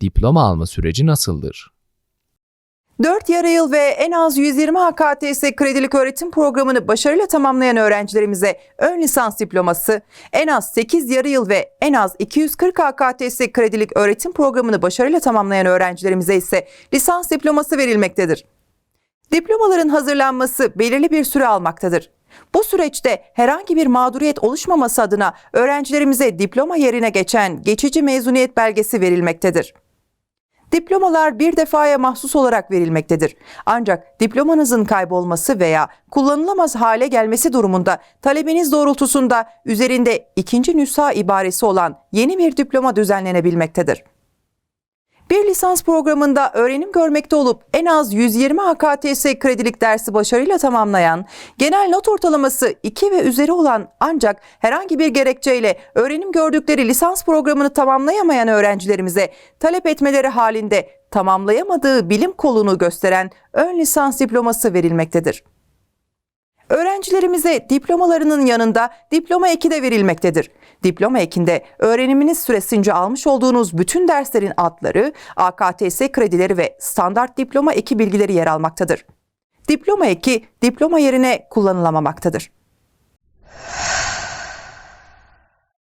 diploma alma süreci nasıldır? 4 yarı yıl ve en az 120 HKTS kredilik öğretim programını başarıyla tamamlayan öğrencilerimize ön lisans diploması, en az 8 yarı yıl ve en az 240 HKTS kredilik öğretim programını başarıyla tamamlayan öğrencilerimize ise lisans diploması verilmektedir. Diplomaların hazırlanması belirli bir süre almaktadır. Bu süreçte herhangi bir mağduriyet oluşmaması adına öğrencilerimize diploma yerine geçen geçici mezuniyet belgesi verilmektedir. Diplomalar bir defaya mahsus olarak verilmektedir. Ancak diplomanızın kaybolması veya kullanılamaz hale gelmesi durumunda talebiniz doğrultusunda üzerinde ikinci nüsha ibaresi olan yeni bir diploma düzenlenebilmektedir. Bir lisans programında öğrenim görmekte olup en az 120 HKTS kredilik dersi başarıyla tamamlayan, genel not ortalaması 2 ve üzeri olan ancak herhangi bir gerekçeyle öğrenim gördükleri lisans programını tamamlayamayan öğrencilerimize talep etmeleri halinde tamamlayamadığı bilim kolunu gösteren ön lisans diploması verilmektedir. Öğrencilerimize diplomalarının yanında diploma eki de verilmektedir. Diploma ekinde öğreniminiz süresince almış olduğunuz bütün derslerin adları, AKTS kredileri ve standart diploma eki bilgileri yer almaktadır. Diploma eki diploma yerine kullanılamamaktadır.